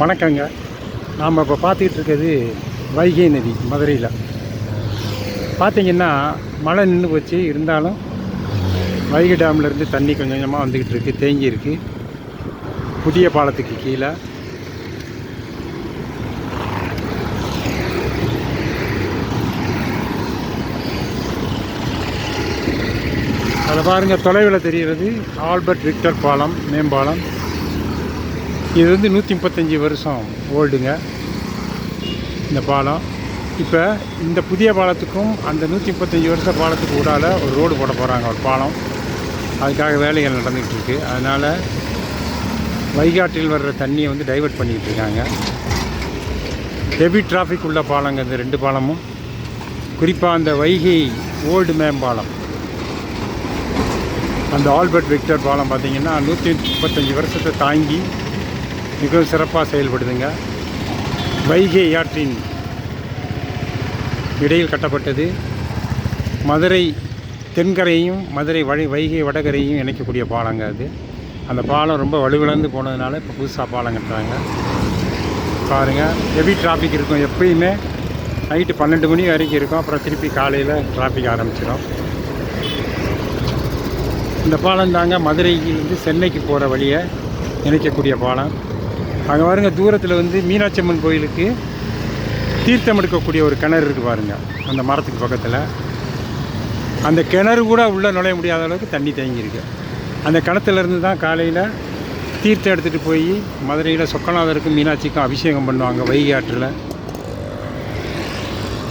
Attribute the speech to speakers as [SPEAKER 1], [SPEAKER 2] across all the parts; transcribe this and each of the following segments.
[SPEAKER 1] வணக்கங்க. நாம் இப்போ பார்த்துக்கிட்டு இருக்கிறது வைகை நதி மதுரையில். பார்த்தீங்கன்னா மழை நின்று போச்சு. இருந்தாலும் வைகை டேம்லேருந்து தண்ணி கொஞ்சம் கொஞ்சமாக வந்துக்கிட்டு இருக்குது தேங்கி இருக்குது புதிய பாலத்துக்கு கீழே. அதை பாருங்கள் தொலைவில் தெரிகிறது ஆல்பர்ட் விக்டர் பாலம் மேம்பாலம். இது வந்து நூற்றி முப்பத்தஞ்சு வருஷம் ஓல்டுங்க. இந்த பாலம். இப்போ இந்த புதிய பாலத்துக்கும் அந்த நூற்றி முப்பத்தஞ்சு வருஷ பாலத்துக்கு ஊடால ஒரு ரோடு போட போகிறாங்க ஒரு பாலம். அதுக்காக வேலைகள் நடந்துகிட்டு இருக்கு அதனால் வைகாட்டில் வர்ற தண்ணியை வந்து டைவர்ட் பண்ணிக்கிட்டு இருக்காங்க ஹெவி டிராஃபிக் உள்ள பாலங்க இந்த ரெண்டு பாலமும். குறிப்பாக அந்த வைகை ஓல்டு மேம்பாலம் அந்த ஆல்பர்ட் விக்டர் பாலம் பார்த்திங்கன்னா நூற்றி முப்பத்தஞ்சு வருஷத்தை தாங்கி மிகவும் சிறப்பாக செயல்படுதுங்க. வைகை ஆற்றின் இடையில் கட்டப்பட்டது. மதுரை தென்கரையும் மதுரை வழி வைகை வடகரையும் இணைக்கக்கூடிய பாலங்க அது. அந்த பாலம் ரொம்ப வலுவிழந்து போனதுனால இப்போ புதுசாக பாலம் கட்டுறாங்க. பாருங்கள் ஹெவி டிராஃபிக் இருக்கும். எப்பயுமே நைட்டு பன்னெண்டு மணி வரைக்கும் இருக்கும். அப்புறம் திருப்பி காலையில் டிராஃபிக் ஆரம்பிச்சிடும் இந்த பாலம் தாங்க மதுரையிலிருந்து சென்னைக்கு போகிற வழியை இணைக்கக்கூடிய பாலம். அங்கே பாருங்கள் தூரத்தில் வந்து மீனாட்சி அம்மன் கோயிலுக்கு தீர்த்தம் எடுக்கக்கூடிய ஒரு கிணறு இருக்குது பாருங்க அந்த மரத்துக்கு பக்கத்தில். அந்த கிணறு கூட உள்ளே நுழைய முடியாத அளவுக்கு தண்ணி தேங்கியிருக்கு. அந்த கிணத்துலேருந்து தான் காலையில் தீர்த்தம் எடுத்துகிட்டு போய் மதுரையில் சொக்கநாதருக்கும் மீனாட்சிக்கும் அபிஷேகம் பண்ணுவாங்க வைகை ஆற்றில்.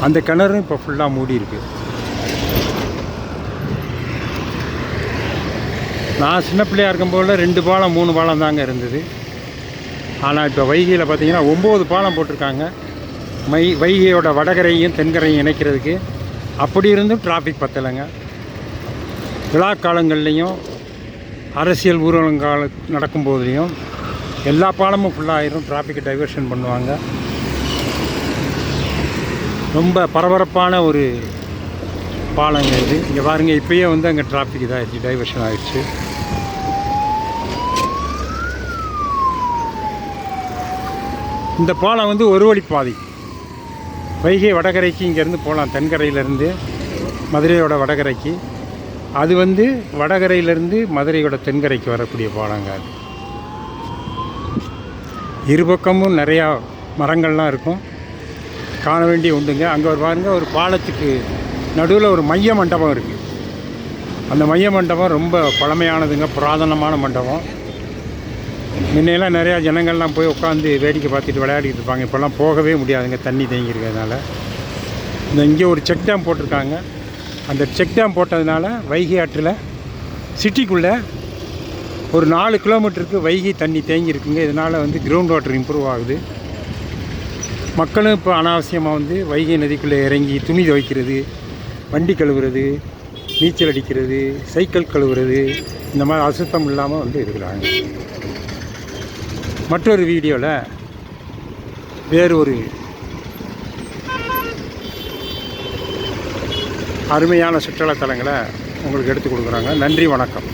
[SPEAKER 1] அந்த கிணறும் இப்போ ஃபுல்லாக மூடி இருக்கு. நான் சின்ன பிள்ளையா இருக்கும்போது ரெண்டு பாலம் மூணு பாலம் தாங்க இருந்தது. ஆனால் இப்போ வைகையில் பார்த்தீங்கன்னா ஒம்பது பாலம் போட்டிருக்காங்க. மை வைகையோட வடகரையும் தென்கரையும் இணைக்கிறதுக்கு. அப்படி இருந்தும் டிராஃபிக் பத்தலைங்க. விழா காலங்கள்லேயும் அரசியல் ஊர்வலங்கால நடக்கும்போதுலேயும் எல்லா பாலமும் ஃபுல்லாகிடும் டிராஃபிக்கை டைவர்ஷன் பண்ணுவாங்க. ரொம்ப பரபரப்பான ஒரு பாலங்க இது. இங்கே பாருங்க இப்போயே வந்து அங்கே டிராஃபிக் இதாகிடுச்சு டைவர்ஷன் ஆகிடுச்சு இந்த பாலம் வந்து ஒரு வழி பாதை. வைகை வடகரைக்கு இங்கேருந்து போகலாம். தென்கரையிலேருந்து மதுரையோட வடகரைக்கு. அது வந்து வடகரையிலேருந்து மதுரையோட தென்கரைக்கு வரக்கூடிய பாலங்க அது. இரு பக்கமும் நிறையா மரங்கள்லாம் இருக்கும். காண வேண்டிய உண்டுங்க. அங்கே ஒரு பாருங்கள் ஒரு பாலத்துக்கு நடுவில் ஒரு மைய மண்டபம் இருக்குது அந்த மைய மண்டபம் ரொம்ப பழமையானதுங்க புராதனமான மண்டபம். முன்னையெல்லாம் நிறையா ஜனங்கள்லாம் போய் உட்காந்து வேடிக்கை பார்த்துட்டு விளையாடிட்டு இருப்பாங்க. இப்போல்லாம் போகவே முடியாதுங்க தண்ணி தேங்கி இருக்கிறதுனால இந்த இங்கே ஒரு செக் டேம் போட்டிருக்காங்க. அந்த செக் டேம் போட்டதுனால வைகை ஆற்றில் சிட்டிக்குள்ளே ஒரு நாலு கிலோமீட்டருக்கு வைகை தண்ணி தேங்கி இருக்குங்க இதனால் வந்து கிரவுண்ட் வாட்டர் இம்ப்ரூவ் ஆகுது. மக்களும் இப்போ அனாவசியமாக வந்து வைகை நதிக்குள்ளே இறங்கி துணி துவைக்கிறது வண்டி கழுவுறது நீச்சல் அடிக்கிறது சைக்கிள் கழுவுறது இந்த மாதிரி அசுத்தம் இல்லாமல் வந்து இருக்கிறாங்க. மற்றொரு வீடியோவில் வேறு ஒரு அருமையான சுற்றுலாத்தலங்களை உங்களுக்கு எடுத்து கொடுக்குறாங்க. நன்றி வணக்கம்.